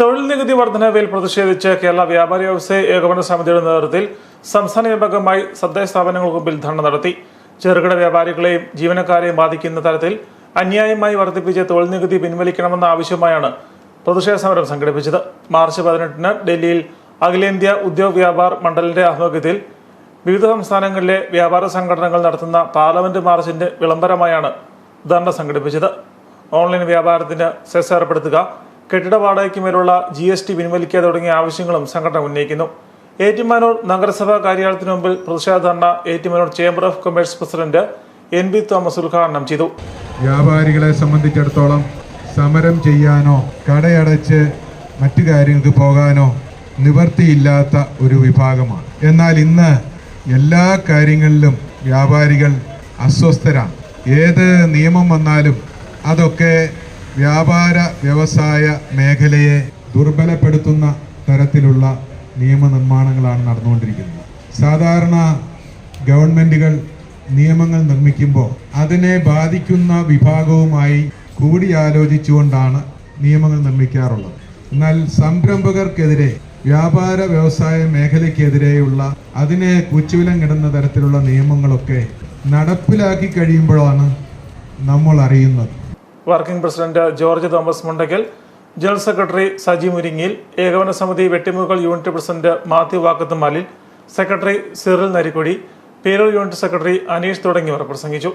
തൊഴിൽ നികുതി വർധനവിൽ പ്രതിഷേധിച്ച് കേരള വ്യാപാരി വ്യവസായ ഏകോപന സമിതിയുടെ നേതൃത്വത്തിൽ സംസ്ഥാന വ്യാപകമായി തദ്ദേശ സ്ഥാപനങ്ങൾക്ക് മുമ്പിൽ ധർണ നടത്തി. ചെറുകിട വ്യാപാരികളെയും ജീവനക്കാരെയും ബാധിക്കുന്ന തരത്തിൽ അന്യായമായി വർദ്ധിപ്പിച്ച തൊഴിൽ നികുതി പിൻവലിക്കണമെന്ന ആവശ്യമായാണ് പ്രതിഷേധ സമരം സംഘടിപ്പിച്ചത്. മാർച്ച് പതിനെട്ടിന് ഡൽഹിയിൽ അഖിലേന്ത്യാ ഉദ്യോഗ വ്യാപാർ മണ്ഡലിന്റെ ആഭിമുഖ്യത്തിൽ വിവിധ സംസ്ഥാനങ്ങളിലെ വ്യാപാര സംഘടനകൾ നടത്തുന്ന പാർലമെന്റ് മാർച്ചിന്റെ വിളംബരമായാണ് ധർണ സംഘടിപ്പിച്ചത്. ഓൺലൈൻ വ്യാപാരത്തിന് സെസ് ഏർപ്പെടുത്തുക കെട്ടിട വാടകയ്ക്ക് മേലുള്ള ജി എസ് ടി പിൻവലിക്കുക തുടങ്ങിയ ആവശ്യങ്ങളും സംഘടന ഉന്നയിക്കുന്നു. ഏറ്റുമാനൂർ നഗരസഭാ കാര്യാലയത്തിന് മുമ്പിൽ പ്രതിഷേധ ധർണ Ettumanoor chamber of commerce president N B Thomas ഉദ്ഘാടനം ചെയ്തു. വ്യാപാരികളെ സംബന്ധിച്ചിടത്തോളം സമരം ചെയ്യാനോ കടയടച്ച് മറ്റു കാര്യങ്ങൾക്ക് പോകാനോ നിവർത്തിയില്ലാത്ത ഒരു വിഭാഗമാണ്. എന്നാൽ ഇന്ന് എല്ലാ കാര്യങ്ങളിലും വ്യാപാരികൾ അസ്വസ്ഥരാണ്. ഏത് നിയമം വന്നാലും അതൊക്കെ വ്യാപാര വ്യവസായ മേഖലയെ ദുർബലപ്പെടുത്തുന്ന തരത്തിലുള്ള നിയമനിർമ്മാണങ്ങളാണ് നടന്നുകൊണ്ടിരിക്കുന്നത്. സാധാരണ ഗവൺമെന്റുകൾ നിയമങ്ങൾ നിർമ്മിക്കുമ്പോൾ അതിനെ ബാധിക്കുന്ന വിഭാഗവുമായി കൂടിയാലോചിച്ചുകൊണ്ടാണ് നിയമങ്ങൾ നിർമ്മിക്കാറുള്ളത്. എന്നാൽ സംരംഭകർക്കെതിരെ വ്യാപാര വ്യവസായ മേഖലയ്ക്കെതിരെയുള്ള അതിനെ കുച്ചുവിലം കിടന്ന തരത്തിലുള്ള നിയമങ്ങളൊക്കെ നടപ്പിലാക്കി കഴിയുമ്പോഴാണ് നമ്മൾ അറിയുന്നത്. Working president George Thomas Mundackal general secretary Saji Muringil ഏകോപന സമിതി Vettimukal unit president Mathew Vakkathumalil secretary Cyril Narikodi Peroor unit secretary Aneesh തുടങ്ങിയവർ പ്രസംഗിച്ചു.